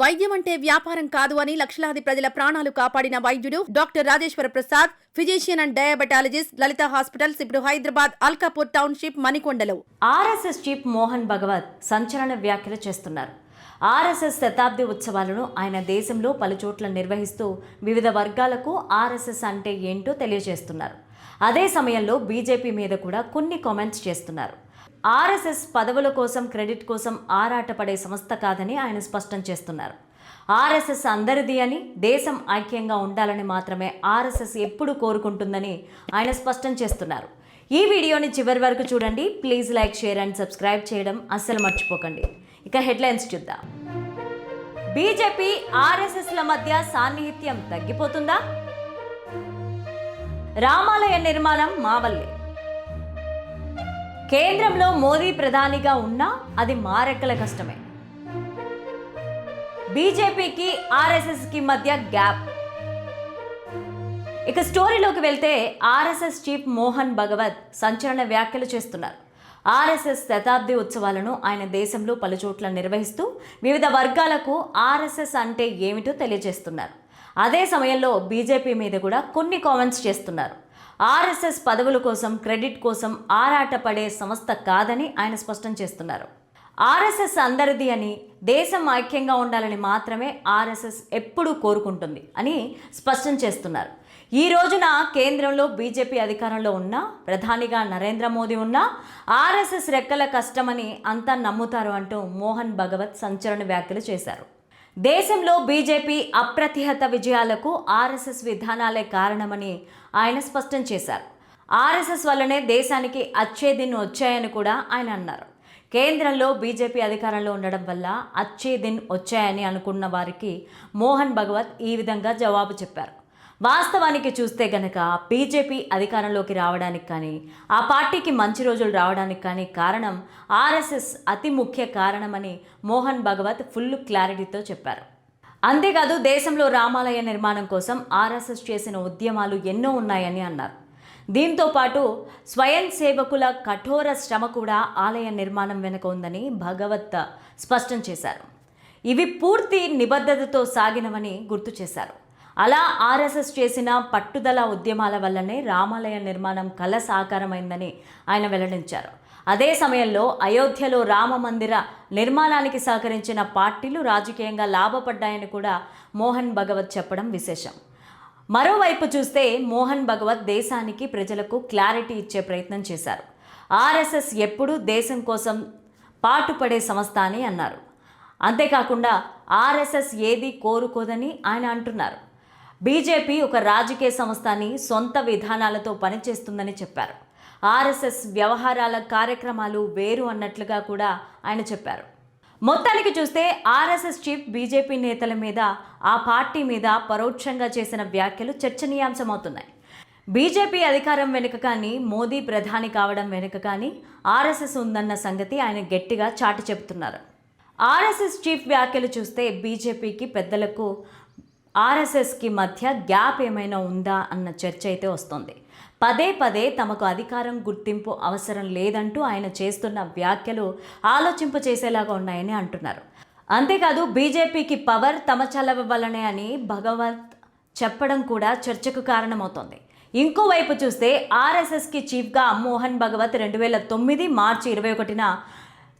వైద్యం అంటే వ్యాపారం కాదు అని లక్షలాది ప్రజల ప్రాణాలు కాపాడిన వైద్యుడు doctor Rajeshwara Prasad physician and diabetologist Lalitha hospitals ఇప్పుడు హైదరాబాద్ అల్కాపూర్ టౌన్షిప్ మణికొండలో. ఆర్ఎస్ఎస్ చీఫ్ మోహన్ భగవత్ సంచలన వ్యాఖ్యలు చేస్తున్నారు. ఆర్ఎస్ఎస్ శతాబ్ది ఉత్సవాలను ఆయన దేశంలో పలుచోట్ల నిర్వహిస్తూ వివిధ వర్గాలకు ఆర్ఎస్ఎస్ అంటే ఏంటో తెలియజేస్తున్నారు. అదే సమయంలో బీజేపీ మీద కూడా కొన్ని కామెంట్స్ చేస్తున్నారు. ఆర్ఎస్ఎస్ పదవుల కోసం క్రెడిట్ కోసం ఆరాటపడే సంస్థ కాదని ఆయన స్పష్టం చేస్తున్నారు. ఆర్ఎస్ఎస్ అందరిది అని దేశం ఐక్యంగా ఉండాలని మాత్రమే ఆర్ఎస్ఎస్ ఎప్పుడు కోరుకుంటుందని ఆయన స్పష్టం చేస్తున్నారు. ఈ వీడియోని చివరి వరకు చూడండి. Please like share and subscribe చేయడం అస్సలు మర్చిపోకండి. ఇక హెడ్లైన్స్ చూద్దాం. బీజేపీ ఆర్ఎస్ఎస్ల మధ్య సాన్నిహిత్యం తగ్గిపోతుందా? రామాలయ నిర్మాణం మావల్లి. కేంద్రంలో మోదీ ప్రధానిగా ఉన్నా అది మారెక్కల కష్టమే. బీజేపీకి ఆర్ఎస్ఎస్కి మధ్య గ్యాప్. ఇక స్టోరీలోకి వెళ్తే ఆర్ఎస్ఎస్ చీఫ్ మోహన్ భగవత్ సంచలన వ్యాఖ్యలు చేస్తున్నారు. ఆర్ఎస్ఎస్ శతాబ్ది ఉత్సవాలను ఆయన దేశంలో పలుచోట్ల నిర్వహిస్తూ వివిధ వర్గాలకు ఆర్ఎస్ఎస్ అంటే ఏమిటో తెలియజేస్తున్నారు. అదే సమయంలో బీజేపీ మీద కూడా కొన్ని కామెంట్స్ చేస్తున్నారు. ఆర్ఎస్ఎస్ పదవుల కోసం క్రెడిట్ కోసం ఆరాటపడే సంస్థ కాదని ఆయన స్పష్టం చేస్తున్నారు. ఆర్ఎస్ఎస్ అందరిది అని దేశం ఐక్యంగా ఉండాలని మాత్రమే ఆర్ఎస్ఎస్ ఎప్పుడూ కోరుకుంటుంది అని స్పష్టం చేస్తున్నారు. ఈ రోజున కేంద్రంలో బీజేపీ అధికారంలో ఉన్న ప్రధానిగా నరేంద్ర మోదీ ఉన్న ఆర్ఎస్ఎస్ రెక్కల కష్టమని అంతా నమ్ముతారు అంటూ మోహన్ భగవత్ సంచలన వ్యాఖ్యలు చేశారు. దేశంలో బీజేపీ అప్రతిహత విజయాలకు ఆర్ఎస్ఎస్ విధానాలే కారణమని ఆయన స్పష్టం చేశారు. ఆర్ఎస్ఎస్ వల్లనే దేశానికి అచ్చే దిన్ వచ్చాయని కూడా ఆయన అన్నారు. కేంద్రంలో బీజేపీ అధికారంలో ఉండడం వల్ల అచ్చే దిన్ వచ్చాయని అనుకున్న వారికి మోహన్ భగవత్ ఈ విధంగా జవాబు చెప్పారు. వాస్తవానికి చూస్తే గనక బీజేపీ అధికారంలోకి రావడానికి కానీ ఆ పార్టీకి మంచి రోజులు రావడానికి కానీ కారణం ఆర్ఎస్ఎస్ అతి ముఖ్య కారణమని మోహన్ భగవత్ ఫుల్ క్లారిటీతో చెప్పారు. అంతేకాదు దేశంలో రామాలయ నిర్మాణం కోసం ఆర్ఎస్ఎస్ చేసిన ఉద్యమాలు ఎన్నో ఉన్నాయని అన్నారు. దీంతో పాటు స్వయం సేవకుల కఠోర శ్రమ కూడా ఆలయ నిర్మాణం వెనుక ఉందని భగవత్ స్పష్టం చేశారు. ఇవి పూర్తి నిబద్ధతతో సాగినవని గుర్తు చేశారు. అలా ఆర్ఎస్ఎస్ చేసిన పట్టుదల ఉద్యమాల వల్లనే రామాలయ నిర్మాణం కల సాకారమైందని ఆయన వెల్లడించారు. అదే సమయంలో అయోధ్యలో రామ మందిర నిర్మాణానికి సహకరించిన పార్టీలు రాజకీయంగా లాభపడ్డాయని కూడా మోహన్ భగవత్ చెప్పడం విశేషం. మరోవైపు చూస్తే మోహన్ భగవత్ దేశానికి ప్రజలకు క్లారిటీ ఇచ్చే ప్రయత్నం చేశారు. ఆర్ఎస్ఎస్ ఎప్పుడూ దేశం కోసం పాటుపడే సంస్థ అని అన్నారు. అంతేకాకుండా ఆర్ఎస్ఎస్ ఏది కోరుకోదని ఆయన అంటున్నారు. బీజేపీ ఒక రాజకీయ సంస్థ అని సొంత విధానాలతో పనిచేస్తుందని చెప్పారు. ఆర్ఎస్ఎస్ వ్యవహారాల కార్యక్రమాలు వేరు అన్నట్లుగా కూడా ఆయన చెప్పారు. మొత్తానికి చూస్తే ఆర్ఎస్ఎస్ చీఫ్ బీజేపీ నేతల మీద ఆ పార్టీ మీద పరోక్షంగా చేసిన వ్యాఖ్యలు చర్చనీయాంశమవుతున్నాయి. బీజేపీ అధికారం వెనుక కానీ మోదీ ప్రధాని కావడం వెనుక కానీ ఆర్ఎస్ఎస్ ఉందన్న సంగతి ఆయన గట్టిగా చాటి చెబుతున్నారు. ఆర్ఎస్ఎస్ చీఫ్ వ్యాఖ్యలు చూస్తే బీజేపీకి పెద్దలకు ఆర్ఎస్ఎస్కి మధ్య గ్యాప్ ఏమైనా ఉందా అన్న చర్చ అయితే వస్తుంది. పదే పదే తమకు అధికారం గుర్తింపు అవసరం లేదంటూ ఆయన చేస్తున్న వ్యాఖ్యలు ఆలోచింప చేసేలాగా ఉన్నాయని అంటున్నారు. అంతేకాదు బీజేపీకి పవర్ తమ చలవ అని భగవత్ చెప్పడం కూడా చర్చకు కారణమవుతోంది. ఇంకోవైపు చూస్తే ఆర్ఎస్ఎస్కి చీఫ్గా మోహన్ భగవత్ రెండు వేల తొమ్మిది మార్చి ఇరవై ఒకటిన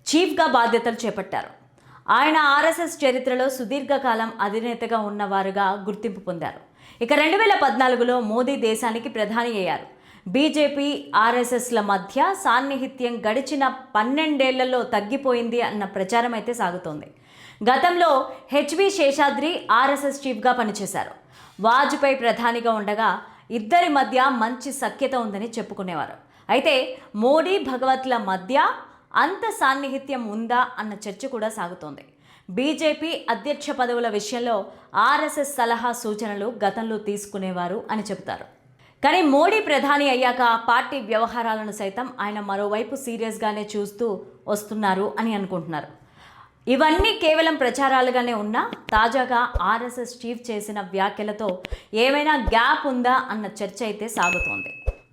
చీఫ్గా బాధ్యతలు చేపట్టారు. ఆయన ఆర్ఎస్ఎస్ చరిత్రలో సుదీర్ఘకాలం అధినేతగా ఉన్నవారుగా గుర్తింపు పొందారు. ఇక రెండు వేల పద్నాలుగులో మోదీ దేశానికి ప్రధాని అయ్యారు. బీజేపీ ఆర్ఎస్ఎస్ల మధ్య సాన్నిహిత్యం గడిచిన పన్నెండేళ్ళలో తగ్గిపోయింది అన్న ప్రచారం అయితే సాగుతోంది. గతంలో హెచ్వి శేషాద్రి ఆర్ఎస్ఎస్ చీఫ్గా పనిచేశారు. వాజ్పేయి ప్రధానిగా ఉండగా ఇద్దరి మధ్య మంచి సఖ్యత ఉందని చెప్పుకునేవారు. అయితే మోడీ భగవత్ల మధ్య అంత సాన్నిహిత్యం ఉందా అన్న చర్చ కూడా సాగుతోంది. బీజేపీ అధ్యక్ష పదవుల విషయంలో ఆర్ఎస్ఎస్ సలహా సూచనలు గతంలో తీసుకునేవారు అని చెబుతారు. కానీ మోడీ ప్రధాని అయ్యాక పార్టీ వ్యవహారాలను సైతం ఆయన మరోవైపు సీరియస్గానే చూస్తూ వస్తున్నారు అని అనుకుంటున్నారు. ఇవన్నీ కేవలం ప్రచారాలుగానే ఉన్నా తాజాగా ఆర్ఎస్ఎస్ చీఫ్ చేసిన వ్యాఖ్యలతో ఏమైనా గ్యాప్ ఉందా అన్న చర్చ అయితే సాగుతోంది.